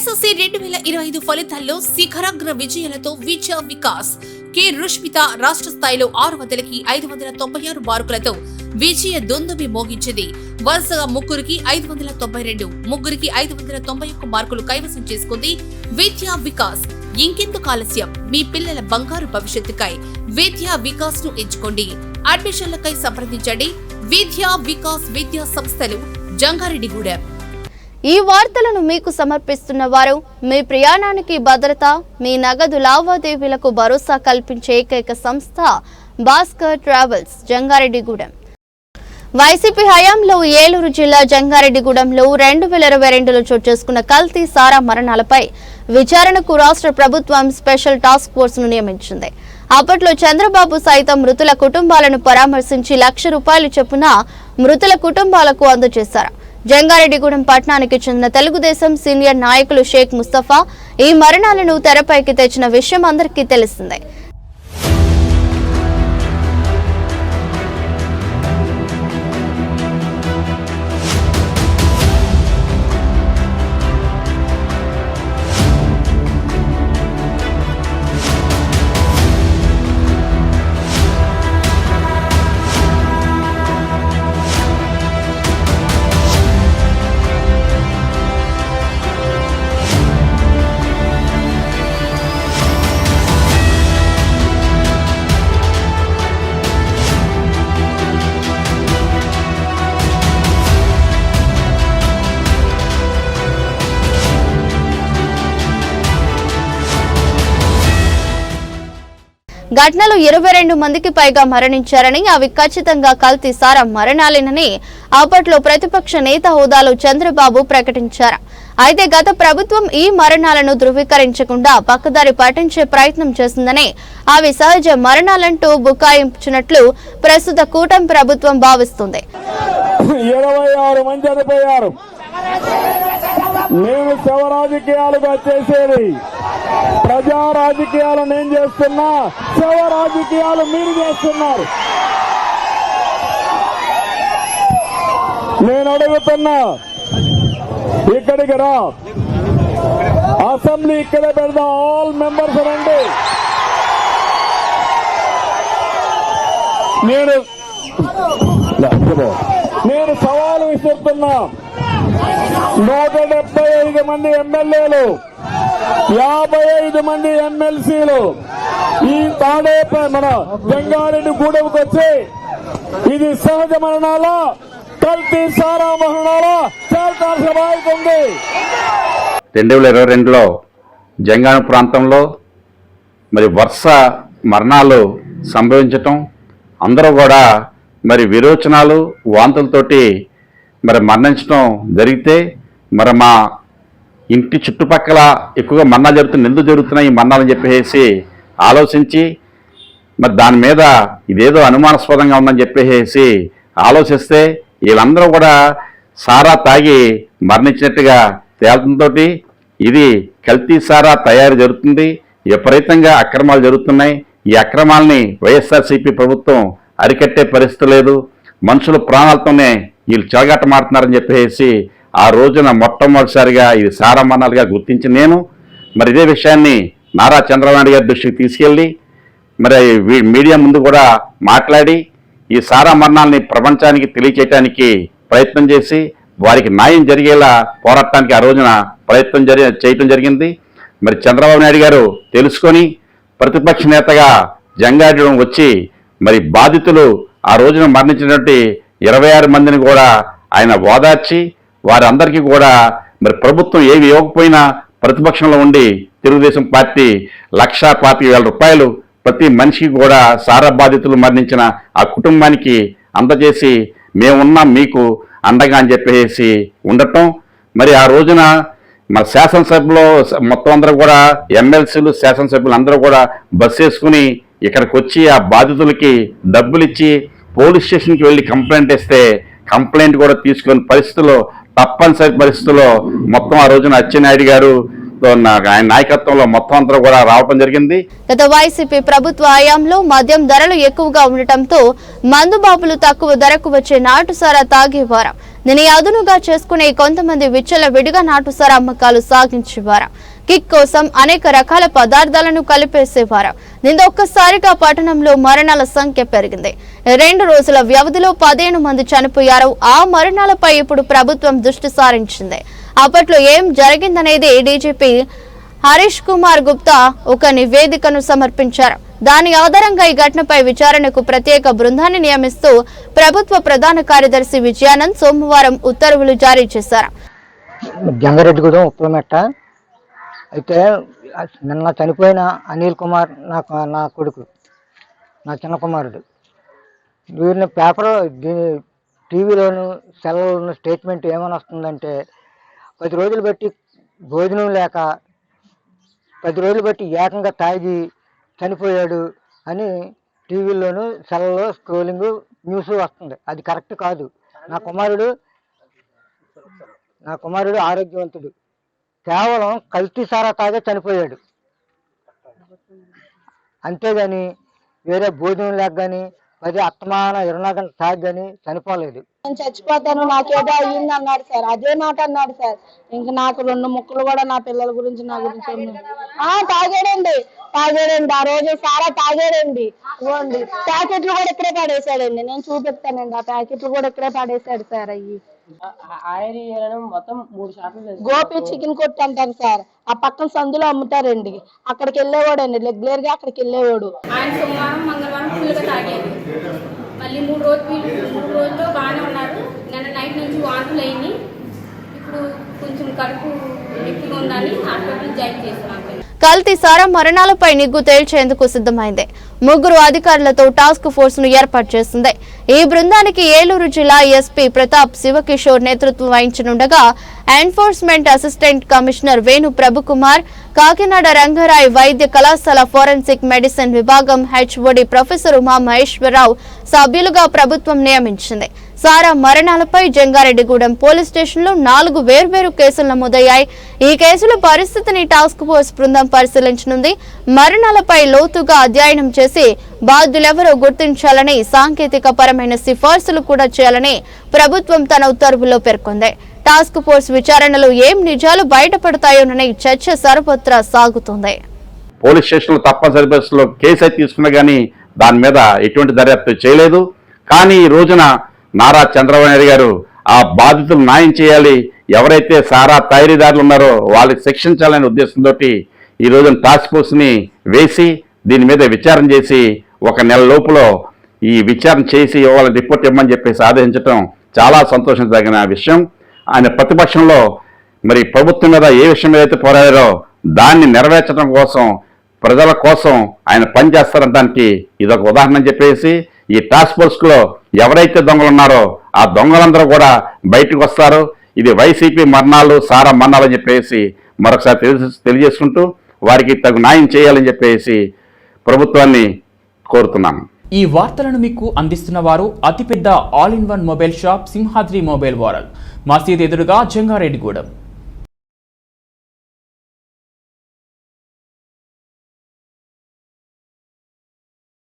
SSC రెండు వేల ఇరవై ఐదు ఫలితాల్లో శిఖరాగ్ర విజయాలతో విద్యా వికాస్. కె. రుష్మిత రాష్ట్ర స్థాయిలో ఆరు వందలకి ఐదు వందల తొంభై ఆరు మార్కులతో విజయ దొందుమి మోగించింది. వరుసగా ముగ్గురికి ఐదు వందల తొంభై రెండు ముగ్గురికి ఐదు వందల తొంభై ఒక్క మార్కులు కైవసం చేసుకుంది విద్యా వికాస్. ఇంకెందుకు ఆలస్యం? మీ పిల్లల బంగారు భవిష్యత్తుకై విద్యా వికాస్ను ఎంచుకోండి. అడ్మిషన్లకై సంప్రదించండి. విద్యా వికాస్ విద్యా సంస్థలు జంగారెడ్డిగూడెం. ఈ వార్తలను మీకు సమర్పిస్తున్న వారు మీ ప్రయాణానికి భద్రత మీ నగదు లావాదేవీలకు భరోసా కల్పించే ఏకైక సంస్థ భాస్కర్ ట్రావెల్స్ జంగారెడ్డిగూడెం. వైసీపీ హయాంలో ఏలూరు జిల్లా జంగారెడ్డిగూడెంలో రెండు వేల ఇరవై రెండులో చోటు చేసుకున్న కల్తీ సారా మరణాలపై విచారణకు రాష్ట్ర ప్రభుత్వం స్పెషల్ టాస్క్ ఫోర్స్ను నియమించింది. అప్పట్లో చంద్రబాబు సైతం మృతుల కుటుంబాలను పరామర్శించి లక్ష రూపాయలు చొప్పున మృతుల కుటుంబాలకు అందజేశారు. జంగారెడ్డిగూడెం పట్టణానికి చెందిన తెలుగుదేశం సీనియర్ నాయకులు షేక్ ముస్తఫా ఈ మరణాలను తెరపైకి తెచ్చిన విషయం అందరికీ తెలిసిందే. ఘటనలో ఇరవై రెండు మందికి పైగా మరణించారని అవి ఖచ్చితంగా కల్తీ సారా మరణాలేనని అప్పట్లో ప్రతిపక్ష నేత హోదాలో చంద్రబాబు ప్రకటించారు. అయితే గత ప్రభుత్వం ఈ మరణాలను ధృవీకరించకుండా పక్కదారి పాటించే ప్రయత్నం చేసిందని అవి సహజ మరణాలంటూ బుకాయించినట్లు ప్రస్తుత కూటమి ప్రభుత్వం భావిస్తుంది. ఇరవై ఆరు మంది చనిపోయారు. నేను శవ రాజకీయాలుగా చేసేది. ప్రజా రాజకీయాలు నేను చేస్తున్నా. శవ రాజకీయాలు మీరు చేస్తున్నారు. నేను అడుగుతున్నా ఇక్కడికి రా. అసెంబ్లీ ఇక్కడే పెడదాం. ఆల్ మెంబర్స్ రండి. నేను. నేను విసురుతున్నా నూట డెబ్బై ఐదు మంది ఎమ్మెల్యేలు యాభై ఐదు మంది ఎమ్మెల్సీలు ఈ తాడేపై మన జంగారెడ్డి గూడెంకి వచ్చి ఇది సహజ మరణాలా కల్తీ సారా మరణాలా తేల్చాల్సిన బాధ్యత ఉంది. రెండు వేల ఇరవై రెండులో జంగాన ప్రాంతంలో మరి వరుస మరణాలు సంభవించటం అందరూ కూడా మరి విరోచనాలు వాంతులతోటి మరి మరణించడం జరిగితే మరి మా ఇంటి చుట్టుపక్కల ఎక్కువగా మరణాలు జరుగుతున్న ఎందుకు జరుగుతున్నాయి ఈ మన్నాలని చెప్పేసి ఆలోచించి మరి దాని మీద ఇదేదో అనుమానాస్పదంగా ఉందని చెప్పేసి ఆలోచిస్తే వీళ్ళందరూ కూడా సారా తాగి మరణించినట్టుగా తేలటంతో ఇది కల్తీ సారా తయారు జరుగుతుంది. విపరీతంగా అక్రమాలు జరుగుతున్నాయి. ఈ అక్రమాలని వైఎస్ఆర్సీపీ ప్రభుత్వం అరికట్టే పరిస్థితి లేదు. మనుషుల ప్రాణాలతోనే వీళ్ళు చెలగట్టమాడుతున్నారని చెప్పేసి ఆ రోజున మొట్టమొదటిసారిగా ఇది సారమరణాలుగా గుర్తించి నేను మరి ఇదే విషయాన్ని నారా చంద్రబాబు నాయుడు గారి దృష్టికి తీసుకెళ్ళి మరి వీ- మీడియా ముందు కూడా మాట్లాడి ఈ సారా మరణాలని ప్రపంచానికి తెలియచేయటానికి ప్రయత్నం చేసి వారికి న్యాయం జరిగేలా పోరాటానికి ఆ రోజున ప్రయత్నం జరి చేయటం జరిగింది. మరి చంద్రబాబు నాయుడు గారు తెలుసుకొని ప్రతిపక్ష నేతగా జంగాడడం వచ్చి మరి బాధితులు ఆ రోజున మరణించినటువంటి ఇరవై ఆరు మందిని కూడా ఆయన ఓదార్చి వారందరికీ కూడా మరి ప్రభుత్వం ఏమి ఇవ్వకపోయినా ప్రతిపక్షంలో ఉండి తెలుగుదేశం పార్టీ లక్షా పాతిక వేల రూపాయలు ప్రతి మనిషికి కూడా సారా బాధితులు మరణించిన ఆ కుటుంబానికి అందజేసి మేమున్నాం మీకు అండగా అని చెప్పేసి ఉండటం. మరి ఆ రోజున మన శాసనసభలో మొత్తం అందరూ కూడా ఎమ్మెల్సీలు శాసనసభ్యులు అందరూ కూడా బస్సు వేసుకుని ఇక్కడికి వచ్చి ఆ బాధితులకి డబ్బులు ఇచ్చి పోలీస్ స్టేషన్కి వెళ్ళి కంప్లైంట్ ఇస్తే కంప్లైంట్ కూడా తీసుకుని పరిస్థితుల్లో తప్పనిసరి పరిస్థితుల్లో మొత్తం ఆ రోజున అచ్చెన్నాయుడు గారు నా- ఆయన నాయకత్వంలో మొత్తం అంతా కూడా రావడం జరిగింది. గత వైసీపీ ప్రభుత్వ హయాంలో మద్యం ధరలు ఎక్కువగా ఉండటంతో మందుబాబులు తక్కువ ధరకు వచ్చే నాటుసారా తాగేవారు దీని అదునుగా చేసుకునే కొంతమంది విచ్చల విడిగా నాటుసారా అమ్మకాలు సాగించేవారు కిక్ కోసం అనేక రకాల పదార్థాలను కలిపేసేవారు. దీంతో ఒక్కసారిగా పట్టణంలో మరణాల సంఖ్య పెరిగింది. రెండు రోజుల వ్యవధిలో పదిహేను మంది చనిపోయారు. ఆ మరణాలపై ఇప్పుడు ప్రభుత్వం దృష్టి సారించింది. అప్పట్లో ఏం జరిగిందనేది డీజీపీ హరీష్ కుమార్ గుప్తా ఒక నివేదికను సమర్పించారు. దాని ఆధారంగా ఈ ఘటనపై విచారణకు ప్రత్యేక బృందాన్ని నియమిస్తూ ప్రభుత్వ ప్రధాన కార్యదర్శి విజయానంద్ సోమవారం ఉత్తర్వులు జారీ చేశారు. జంగారెడ్డిగూడెం ఉప్పలమెట్ట అయితే నిన్న చనిపోయిన అనిల్ కుమార్ నా నా కొడుకు నా చిన్న కుమారుడు. వీరిని పేపర్ టీవీలోను సెలవులోను స్టేట్మెంట్ ఏమని వస్తుందంటే పది రోజులు బట్టి భోజనం లేక పది రోజులు బట్టి ఏకంగా తాగి చనిపోయాడు అని టీవీలోను సెలలో స్క్రోలింగ్ న్యూస్ వస్తుంది. అది కరెక్ట్ కాదు. నా కుమారుడు నా కుమారుడు ఆరోగ్యవంతుడు. కేవలం కల్తీ సారా తాగే చనిపోయాడు. అంతేగాని వేరే భోజనం లేక కానీ మరి అత్తమాన ఇరవై తాగని తాగి కానీ చనిపోలేదు. నేను చచ్చిపోతాను నాకేదో అయ్యింది అన్నాడు సార్. అదే మాట అన్నాడు సార్. ఇంకా నాకు రెండు ముక్కలు కూడా నా పిల్లల గురించి నా గురించి ఆ తాగాడండి. తాగాడండి. ఆ రోజు సారా తాగాడండి. ఇవ్వండి. ప్యాకెట్లు కూడా ఇక్కడే పడేశాడండి. నేను చూపిస్తానండి ఆ ప్యాకెట్లు కూడా ఇక్కడే పడేశాడు సార్ అయ్యి. ఆయిల్ వేయడం మొత్తం మూడు షాపులు తెలుసు. గోపి చికెన్ కొట్టు అంటారు సార్. ఆ పక్కన సందులో అమ్ముతారండి. అక్కడికి వెళ్ళేవాడండి. రెగ్యులర్గా అక్కడికి వెళ్ళేవాడు. ఆయన సోమవారం మంగళవారం ఫుల్గా తాగారు మళ్ళీ మూడు రోజులు మూడు రోజులు బాగానే ఉన్నారు. నిన్న నైట్ నుంచి వాంతులు అయింది ఇప్పుడు కొంచెం కడుపు ఎక్కువగా ఉందని హాస్పిటల్ జాయిన్ చేస్తున్నాం కల్తీ సారా మరణాలపై నిగ్గు తేల్చేందుకు సిద్ధమైంది. ముగ్గురు అధికారులతో టాస్క్ ఫోర్స్ను ఏర్పాటు చేసింది. ఈ బృందానికి ఏలూరు జిల్లా ఎస్పీ ప్రతాప్ శివకిషోర్ నేతృత్వం వహించనుండగా enforcement assistant commissioner Venu Prabhukumar Kakinada Rangaraya వైద్య కళాశాల ఫోరెన్సిక్ మెడిసిన్ విభాగం హెచ్ఓడి ప్రొఫెసర్ ఉమా మహేశ్వరరావు సభ్యులుగా ప్రభుత్వం నియమించింది. సారా మరణాలపై జంగారెడ్డిగూడెం పోలీస్ స్టేషన్లో నాలుగు వేర్వేరు కేసులు నమోదయ్యాయి. ఈ కేసుల పరిస్థితిని టాస్క్ ఫోర్స్ బృందం పరిశీలించనుంది. మరణాలపై లోతుగా అధ్యయనం చేసి బాధ్యులెవరో గుర్తించాలని సాంకేతిక పరమైన సిఫార్సులు కూడా చేయాలని ప్రభుత్వం తన ఉత్తర్వుల్లో పేర్కొంది. టాస్క్ ఫోర్స్ విచారణలో ఏం నిజాలు బయటపడతాయోనని చర్చ సర్వత్రా సాగుతోంది. పోలీస్ స్టేషన్లో తప్పనిసరి పరిస్థితుల్లో కేసు అయితే తీసుకున్నా కానీ దాని మీద ఎటువంటి దర్యాప్తు చేయలేదు. కానీ ఈ రోజున నారా చంద్రబాబు నాయుడు గారు ఆ బాధితులు న్యాయం చేయాలి. ఎవరైతే సారా తయారీదారులు ఉన్నారో వాళ్ళకి శిక్షించాలనే ఉద్దేశంతో ఈ రోజున టాస్క్ ఫోర్స్ని వేసి దీని మీద విచారణ చేసి ఒక నెల లోపల ఈ విచారణ చేసి వాళ్ళ రిపోర్ట్ ఇవ్వమని చెప్పేసి ఆదేశించడం చాలా సంతోషించదగిన విషయం. ఆయన ప్రతిపక్షంలో మరి ప్రభుత్వం మీద ఏ విషయం మీద అయితే పోరాడారో దాన్ని నెరవేర్చడం కోసం ప్రజల కోసం ఆయన పనిచేస్తారనడానికి ఇదొక ఉదాహరణ అని చెప్పేసి ఈ టాస్క్ ఫోర్స్లో ఎవరైతే దొంగలు ఉన్నారో ఆ దొంగలందరూ కూడా బయటకు వస్తారు. ఇది వైసీపీ మరణాలు సారా మరణాలు అని చెప్పేసి మరొకసారి తెలియ తెలియజేసుకుంటూ వారికి తగు న్యాయం చేయాలని చెప్పేసి ప్రభుత్వాన్ని కోరుతున్నాను ఈ వార్తలను మీకు అందిస్తున్న వారు అతిపెద్ద all in one mobile shop Simhadri mobile వారల్. మసీద్ ఎదురుగా జంగారెడ్డిగూడెం.